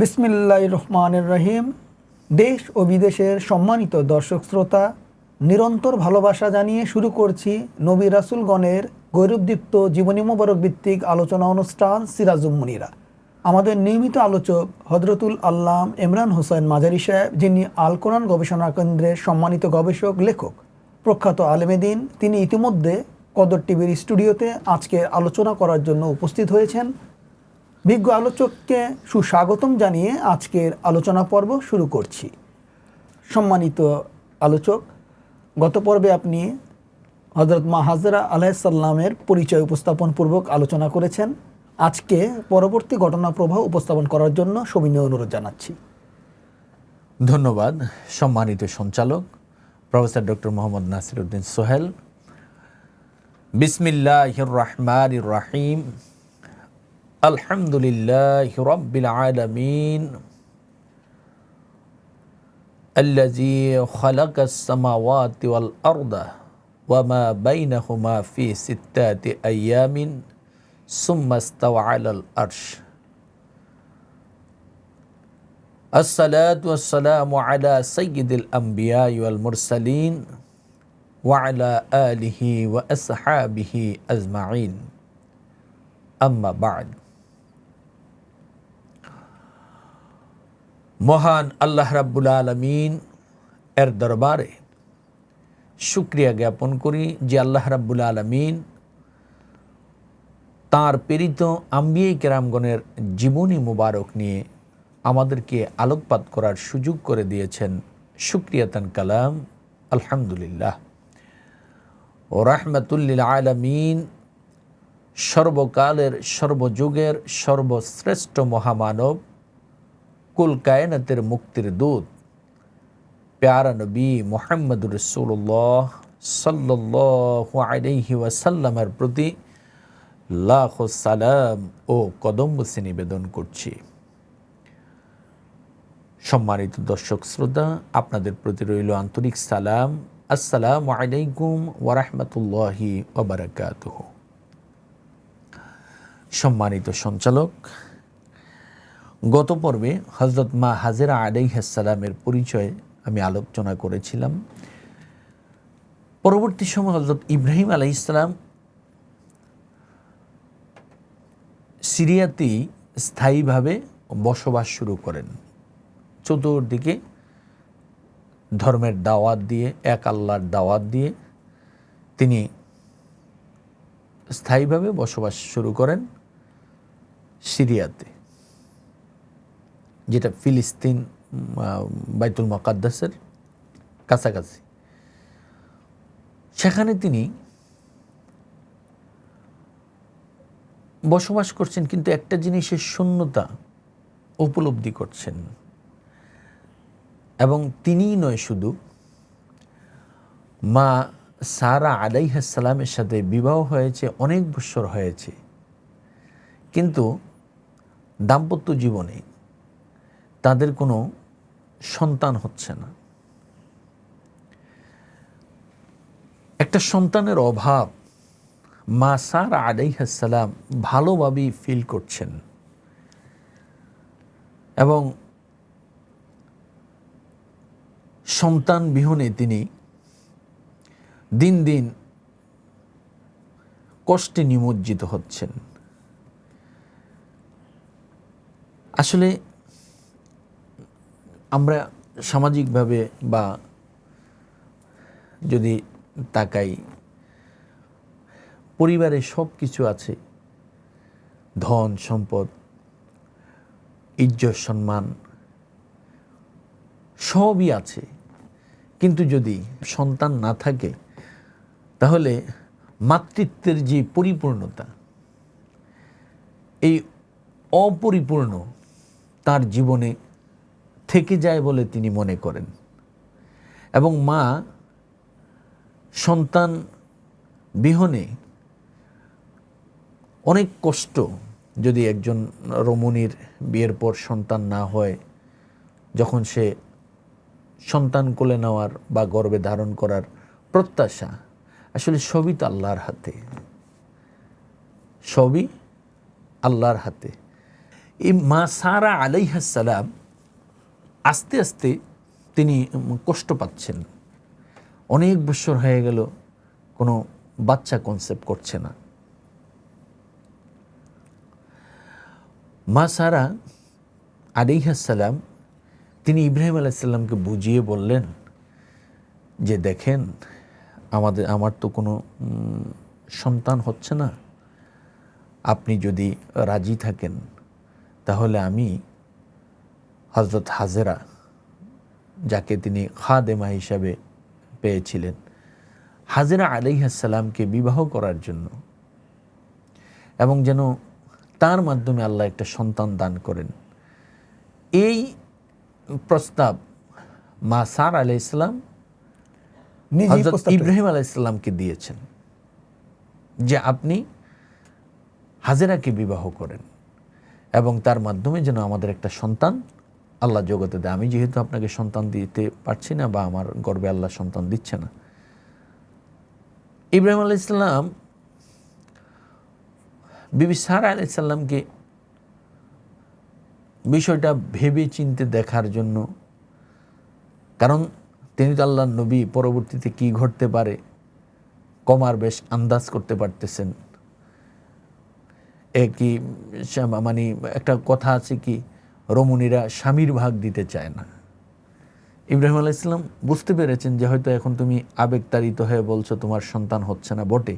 বিসমিল্লাহ রহমানের রহিম। দেশ ও বিদেশের সম্মানিত দর্শক শ্রোতা, নিরন্তর ভালোবাসা জানিয়ে শুরু করছি নবী রাসুলগণের গৌরবদীপ্ত জীবনী মোবারক ভিত্তিক আলোচনা অনুষ্ঠান সিরাজুম্মনিরা আমাদের নিয়মিত আলোচক হজরতুল আল্লাম ইমরান হোসেন মাজারি সাহেব, যিনি আল কোরআন গবেষণা কেন্দ্রের সম্মানিত গবেষক, লেখক। প্রখ্যাত আলেমেদিন তিনি ইতিমধ্যে কদর টিভির স্টুডিওতে আজকে আলোচনা করার জন্য উপস্থিত হয়েছেন। বিজ্ঞ আলোচককে সুস্বাগতম জানিয়ে আজকের আলোচনা পর্ব শুরু করছি। সম্মানিত আলোচক, গত পর্বে আপনি হজরত মা হাজরা আলাইসাল্লামের পরিচয় উপস্থাপন পূর্বক আলোচনা করেছেন। আজকে পরবর্তী ঘটনা প্রবাহ উপস্থাপন করার জন্য সবিনয় অনুরোধ জানাচ্ছি। ধন্যবাদ, সম্মানিত সঞ্চালক, প্রফেসর ডক্টর মোহাম্মদ নাসির উদ্দিন সোহেল। বিসমিল্লাহ রহমান রাহিম। আলহামদুলিল্লাহ রব্বিল আলমিন الذي خلق السماوات والأرض وما بينهما في ستة أيام ثم استوى على الأرش الصلاة والسلام على سيد الأنبياء والمرسلين وعلى آله وأصحابه أجمعين أما بعد মহান আল্লাহ রাব্বুল আলমিন এর দরবারে শুক্রিয়া জ্ঞাপন করি যে আল্লাহ রাব্বুল আলমিন তাঁর প্রেরিত আম্বিয়ে কেরামগণের জীবনী মুবারক নিয়ে আমাদেরকে আলোকপাত করার সুযোগ করে দিয়েছেন। শুক্রিয়াতান কালাম। আলহামদুলিল্লাহ। ও রাহমাতুল্লিল আলমিন সর্বকালের, সর্বযুগের, সর্বশ্রেষ্ঠ মহামানব কুল কায়নাতের মুক্তির দূত, প্যারা নবী মোহাম্মদুর রসুল্লাহ সাল্লাহ আলাইহি ওয়াসাল্লামের প্রতি লাখ সালাম ও কদম্বসে নিবেদন করছি। সম্মানিত দর্শক শ্রোতা, আপনাদের প্রতি রইল আন্তরিক সালাম। আসসালামু আলাইকুম ওরহমতুল্লাহি ওবরাকাত সম্মানিত সঞ্চালক গত পর্বে হজরত মা হাজেরা আলাইহাসালামের পরিচয় আমি আলোচনা করেছিলাম। পরবর্তী সময় হজরত ইব্রাহিম আলাই ইসলাম সিরিয়াতেই স্থায়ীভাবে বসবাস শুরু করেন। চতুর্দিকে ধর্মের দাওয়াত দিয়ে, এক আল্লাহর দাওয়াত দিয়ে তিনি স্থায়ীভাবে বসবাস শুরু করেন সিরিয়াতে। যেটা ফিলিস্তিন বাইতুল মকাদ্দাসের কাছাকাছি। সেখানে তিনি বসবাস করছেন, কিন্তু একটা জিনিসের শূন্যতা উপলব্ধি করছেন। এবং তিনিই নয় শুধু, মা সারা আলাইহাসালামের সাথে বিবাহ হয়েছে, অনেক বছর হয়েছে। কিন্তু দাম্পত্য জীবনে তাদের কোনো সন্তান হচ্ছে না। একটা সন্তানের অভাব মা সার আলাইহাসালাম ভালোভাবেই ফিল করছেন এবং সন্তান বিহনে তিনি দিন দিন কষ্টে নিমজ্জিত হচ্ছেন। আসলে আমরা সামাজিকভাবে বা যদি তাকাই, পরিবারে সব কিছু আছে। ধন, সম্পদ, ইজ্জত, সম্মান, সবই আছে। কিন্তু যদি সন্তান না থাকে, তাহলে মাতৃত্বের যে পরিপূর্ণতা, এই অপরিপূর্ণ তার জীবনে থেকে যায় বলে তিনি মনে করেন। এবং মা সন্তান বিহনে অনেক কষ্ট যদি একজন রমণীর বিয়ের পর সন্তান না হয়, যখন সে সন্তান কোলে নেওয়ার বা গর্বে ধারণ করার প্রত্যাশা, আসলে সবই তো আল্লাহর হাতে। সবই আল্লাহর হাতে। এই মা সারা আলাইহাসালাম আস্তে আস্তে তিনি কষ্ট পাচ্ছেন। অনেক বছর হয়ে গেল, কোনো বাচ্চা কনসেপ্ট করছে না। মা সারা আলিহাসাল্লাম তিনি ইব্রাহিম আলাইসাল্লামকে বুঝিয়ে বললেন যে, দেখেন, আমাদের, আমার তো কোনো সন্তান হচ্ছে না। আপনি যদি রাজি থাকেন, তাহলে আমি হজরত হাজেরা যাকে তিনি খাদেমা হিসাবে পেয়েছিলেন হাজেরা আলিহাসাল্লামকে বিবাহ করার জন্য। এবং যেন তার মাধ্যমে আল্লাহ একটা সন্তান দান করেন। এই প্রস্তাব মা সার আলাই ইসলাম হজরত ইব্রাহিম আলাইসাল্লামকে দিয়েছেন যে আপনি হাজেরাকে বিবাহ করেন এবং তার মাধ্যমে যেন আমাদের একটা সন্তান আল্লাহ জগতে দেয়। আমি যেহেতু আপনাকে সন্তান দিতে পারছি না বা আমার গর্বে আল্লাহ সন্তান দিচ্ছে না। ইব্রাহিম আলাইসাল্লাম বিবি সারা আলাইসাল্লামকে বিষয়টা ভেবে চিনতে দেখার জন্য, কারণ তিনি তো আল্লাহ নবী, পরবর্তীতে কি ঘটতে পারে, কমার বেশ আন্দাজ করতে পারতেছেন। একই মানে একটা কথা আছে কি রমণীরা স্বামীর ভাগ দিতে চায় না। ইব্রাহিম আলাইসাল্লাম বুঝতে পেরেছেন যে হয়তো এখন তুমি আবেগতাড়িত হয়ে বলছো তোমার সন্তান হচ্ছে না, বটে।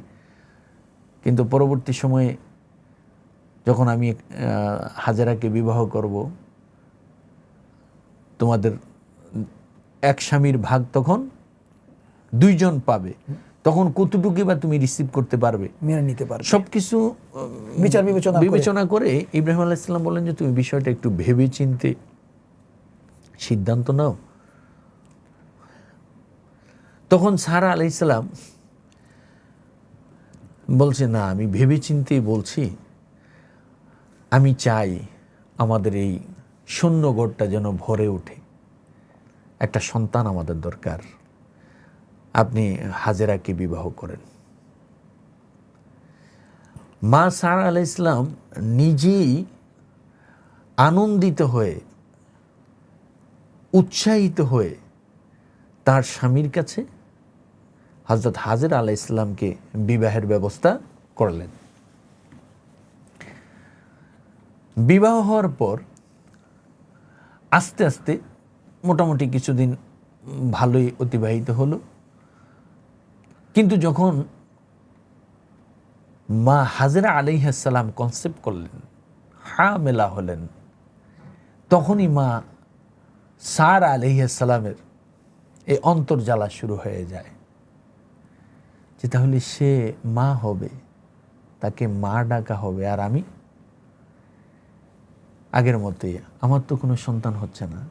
কিন্তু পরবর্তী সময়ে যখন আমি হাজারাকে বিবাহ করব, তোমাদের এক স্বামীর ভাগ তখন দুইজন পাবে। তখন কতটুকু বা তুমি রিসিভ করতে পারবে? মেনে নিতে পারবে। সব কিছু বিচার বিবেচনা বিবেচনা করে ইব্রাহিম আলাইসাল্লাম বললেন যে তুমি বিষয়টা একটু ভেবে চিনতে সিদ্ধান্ত নাও। তখন সারা আলাইসাল্লাম বলছে না আমি ভেবে চিনতেই বলছি আমি চাই আমাদের এই শূন্য ঘরটা যেন ভরে ওঠে। একটা সন্তান আমাদের দরকার। হাজেরাকে বিবাহ করেন। মা সারা আলাই ইসলাম নিজেই আনন্দিত হয়ে, উৎসাহিত হয়ে তার স্বামীর কাছে হজরত হাজির আলাহ ইসলামকে বিবাহের ব্যবস্থা করলেন। বিবাহ হওয়ার পর আস্তে আস্তে মোটামুটি কিছুদিন ভালোই অতিবাহিত হলো। কিন্তু যখন মা হাজরা আলাইহাসাল্লাম কনসেপ্ট করলেন হা মেলা হলেন, তখনই মা সার আলাইহাসাল্লামের এই অন্তর্জ্বালা শুরু হয়ে যায় যে তাহলে সে মা হবে, তাকে মা ডাকা হবে, আর আমি আগের মতোই, আমার তো কোনো সন্তান হচ্ছে না।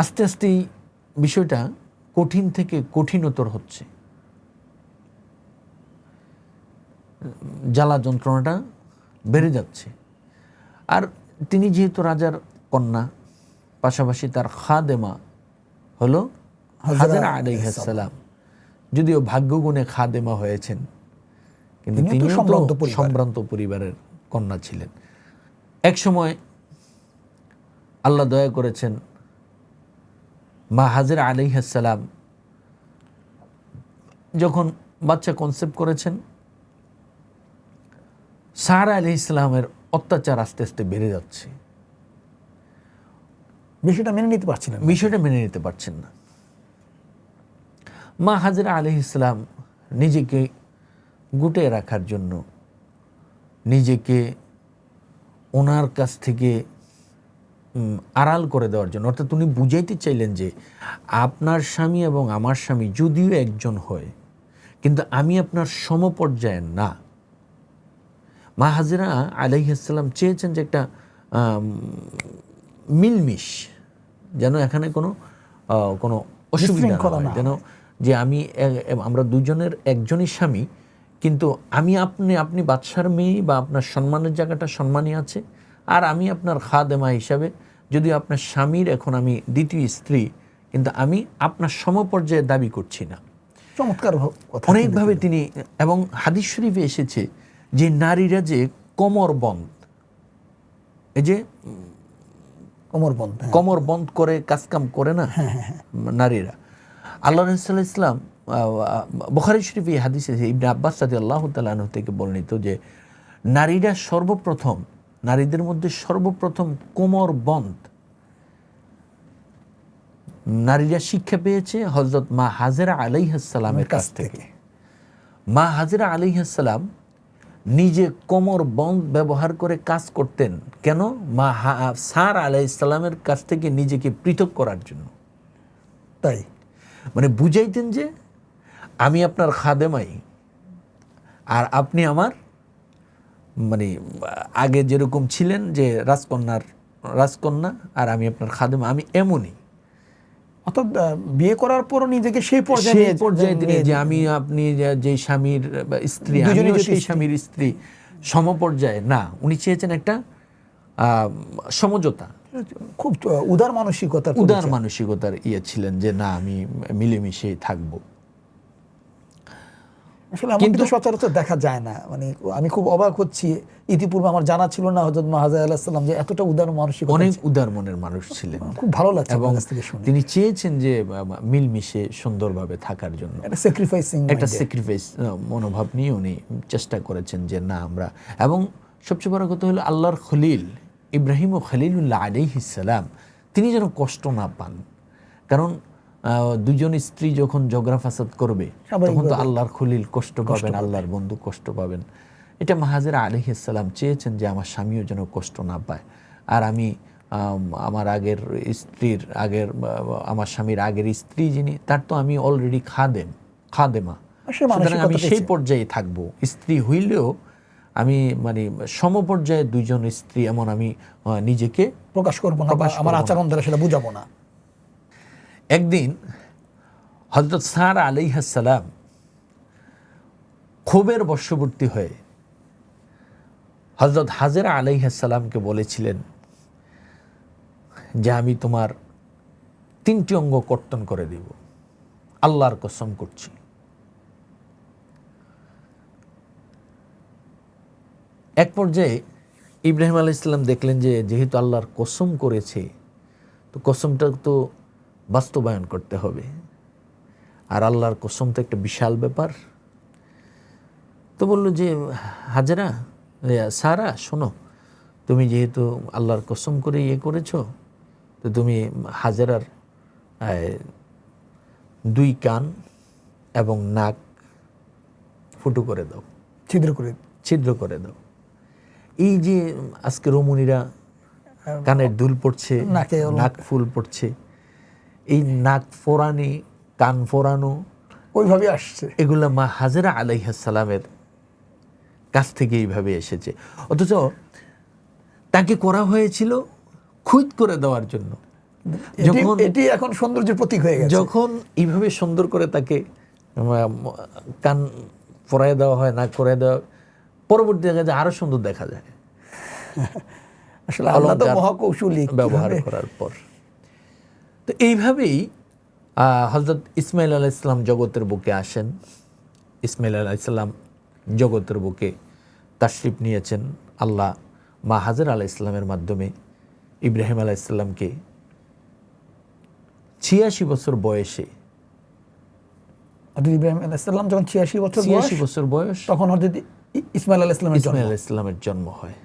আস্তে আস্তে বিষয়টা কঠিন থেকে কঠিনতর হচ্ছে। জ্বালা যন্ত্রণাটা বেড়ে যাচ্ছে। আর তিনি যেহেতু রাজার কন্যা পাশাপাশি তার খাদেমা হলো হাজারা আলাইহাসালাম যদিও ভাগ্যগুণে খাদেমা হয়েছেন কিন্তু তিনি। সম্ভ্রান্ত পরিবারের কন্যা ছিলেন। এক সময় আল্লাহ দয়া করেছেন মা হাজির আলিহাসালাম যখন বাচ্চা কনসেপ্ট করেছেন সারা আলি ইসলামের অত্যাচার আস্তে আস্তে বেড়ে যাচ্ছে বিষয়টা মেনে নিতে পারছিলেন না। বিষয়টা মেনে নিতে পারছেন না মা হাজিরা আলি ইসলাম নিজেকে গুটিয়ে রাখার জন্য নিজেকে ওনার কাছ থেকে আড়াল করে দেওয়ার জন্য। অর্থাৎ উনি বুঝাইতে চাইলেন যে আপনার স্বামী এবং আমার স্বামী যদিও একজন হয় কিন্তু আমি আপনার সমপর্যায়ের না। মা হাজিরা আলাইহাল্লাম চেয়েছেন যে একটা মিলমিশ যেন এখানে কোনো কোনো অসুবিধা যেন যে আমি আমরা দুজনের একজনই স্বামী কিন্তু আমি আপনি আপনি বাদশার মেয়ে বা আপনার সম্মানের জায়গাটা সম্মানই আছে। আর আমি আপনার খাদেমা হিসাবে যদি আপনার স্বামীর এখন আমি দ্বিতীয় স্ত্রী কিন্তু আমি আপনার সমপর্যায়ে দাবি করছি না। চমৎকার অনেকভাবে তিনি এবং হাদিস শরীফে এসেছে যে নারীরা যে কোমর বন্ধ এই যে কোমর বন্ধ হ্যাঁ। কমর বন্ধ করে কাজকাম করে না নারীরা। আল্লাহ রসুল্লাহ ইসলাম বখারি শরীফ এই হাদিসে ইবনে আব্বাস সাদি আল্লাহ তালাহ থেকে বর্ণিত যে নারীরা সর্বপ্রথম নারীদের মধ্যে সর্বপ্রথম কোমর বন্ধ। নারীরা শিক্ষা পেয়েছে হজরত মা হাজেরা আলাইহাসালামের কাছ থেকে। মা হাজেরা আলাইহাসালাম নিজে কোমর বন্ধ ব্যবহার করে কাজ করতেন। কেন? মা সার আলাইসালামের কাছ থেকে নিজেকে পৃথক করার জন্য। তাই? মানে বুঝাইতেন যে আমি আপনার খাদেমাই আর আপনি আমার মানে আগে যেরকম ছিলেন যে রাজকন্যার রাজকন্যা আর আমি আপনার খাদেমা আমি এমনই। অর্থাৎ বিয়ে করার পর নিজেকে সেই পর্যায়ে সেই পর্যায়ে তিনি যে আমি আপনি যে- স্বামীর স্ত্রী আমিও সেই স্বামীর স্ত্রী সমপর্যায়ে না উনি চেয়েছেন একটা আহ, সমঝোতা। খুব উদার মানসিকতার উদার মানসিকতার ইয়ে ছিলেন যে না আমি মিলেমিশে থাকব। আসলে এমন কিন্তু সচরাচর দেখা যায় না। মানে আমি খুব অবাক হচ্ছি। ইতিপূর্বে আমার জানা ছিল না হজরত মাহাজা আলাহিসাল্লাম যে এতটা উদার মানসিকতা অনেক উদার মনের মানুষ ছিলেন। খুব ভালো লাগছে এবং থেকে শুনে। তিনি চেয়েছেন যে মিলমিশে সুন্দরভাবে থাকার জন্য। একটা স্যাক্রিফাইসিং একটা স্যাক্রিফাইস মনোভাব নিয়ে উনি চেষ্টা করেছেন যে না আমরা এবং সবচেয়ে বড় কথা হলো আল্লাহর খলিল ইব্রাহিম ও খলিলুল্লাহ আলাইহিসালাম তিনি যেন কষ্ট না পান। কারণ দুজন স্ত্রী যখন ঝগড়া ফাসাদ করবে তখন তো আল্লাহর খলিল কষ্ট পাবেন আল্লাহর বন্ধু কষ্ট পাবেন। এটা মাহাজের আলিহিসাল্লাম চেয়েছেন যে আমার স্বামীও যেন কষ্ট না পায়। আর আমি আমার আগের স্ত্রীর আগের আমার স্বামীর আগের স্ত্রী যিনি তার তো আমি অলরেডি খাদেম খাদেমা। সুতরাং আমি সেই পর্যায়ে থাকব। স্ত্রী হইলেও আমি মানে সমপর্যায়ে দুইজন স্ত্রী এমন আমি নিজেকে প্রকাশ করব না বা আমার। আচরণ দ্বারা সেটা বুঝাবো না। একদিন হজরত সার আলাইহাসালাম ক্ষোভের বর্ষবর্তী হয়ে হজরত হাজেরা আলাইহাসালামকে বলেছিলেন যে আমি তোমার তিনটি অঙ্গ কর্তন করে দিব। আল্লাহর কসম করছি। এক পর্যায়ে ইব্রাহিম আলাইহিস সালাম দেখলেন যে যেহেতু আল্লাহর কসম করেছে, তো কসমটা তো বাস্তবায়ন করতে হবে। আর আল্লাহর কসম তো একটা বিশাল ব্যাপার। তো বলল যে হাজারা সারা শোনো তুমি যেহেতু আল্লাহর কসম করে ইয়ে করেছ তো তুমি হাজারার দুই কান এবং নাক ফুটো করে দাও। ছিদ্র করে ছিদ্র করে দাও। এই যে আজকে রমণীরা কানের দুল পড়ছে নাকে নাক ফুল পড়ছে এই নাক ফোরানি কান ফোরানো ওইভাবে আসছে। এগুলো মা হাজেরা আলাইহাসালামের কাছ থেকে এইভাবে এসেছে। অথচ তাকে করা হয়েছিল খুঁত করে দেওয়ার জন্য। যখন এটি এখন সৌন্দর্যের প্রতীক হয়ে গেছে। যখন এইভাবে সুন্দর করে তাকে কান ফরাই দেওয়া হয় নাক ফরাই দেওয়া পরবর্তী দেখা যায় আরও সুন্দর দেখা যায়। আসলে আল্লাহ তো মহাকৌশলী। ব্যবহার করার পর। তো এইভাবেই হজরত ইসমাইল আলাহ ইসলাম জগতের বুকে আসেন। ইসমাইল আলাহ ইসলাম জগতের বুকে তাশরিফ নিয়েছেন। আল্লাহ মা হাজার আলাহ ইসলামের মাধ্যমে ইব্রাহিম আলাহ ইসলামকে ছিয়াশি বছর বয়সে ইব্রাহিম আলাইসাল্লাম যখন ছিয়াশি বছর ছিয়াশি বছর বয়স তখন হজরত ইসমাইল আলাইসাল্লামের জন্ম। ইসমাইল ইসলামের জন্ম হয়।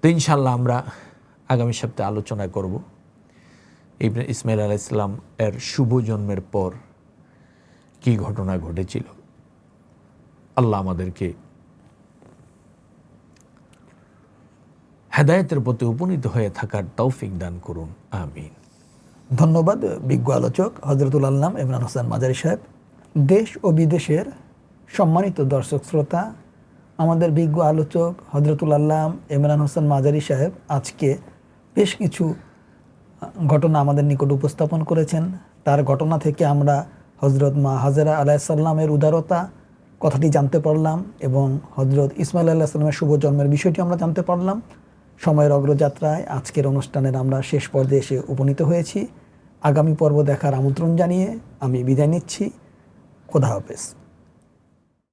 তো ইনশাল্লাহ আমরা আগামী সপ্তাহে আলোচনা করব। ইবনে- ইসমাইল আলাহ ইসলাম এর শুভ জন্মের পর কি ঘটনা ঘটেছিল? আল্লাহ আমাদেরকে হেদায়তের প্রতি উপনীত হয়ে থাকার তৌফিক দান করুন। আমিন। ধন্যবাদ, বিজ্ঞ আলোচক হজরতুল আল্লাম ইমরান হোসেন মাজারি সাহেব। দেশ ও বিদেশের সম্মানিত দর্শক শ্রোতা, আমাদের বিজ্ঞ আলোচক হজরতুল আল্লাম ইমরান হোসেন মাজারি সাহেব আজকে বেশ কিছু ঘটনা আমাদের নিকট উপস্থাপন করেছেন। তার ঘটনা থেকে আমরা হজরত মা হাজরা আলাইসাল্লামের উদারতা কথাটি জানতে পারলাম এবং হজরত ইসমাইল আল্লাহ সাল্লামের শুভ জন্মের বিষয়টি আমরা জানতে পারলাম। সময়ের অগ্রযাত্রায় আজকের অনুষ্ঠানের আমরা শেষ পর্যায়ে এসে উপনীত হয়েছি। আগামী পর্ব দেখার আমন্ত্রণ জানিয়ে আমি বিদায় নিচ্ছি। খোদা হাফেজ।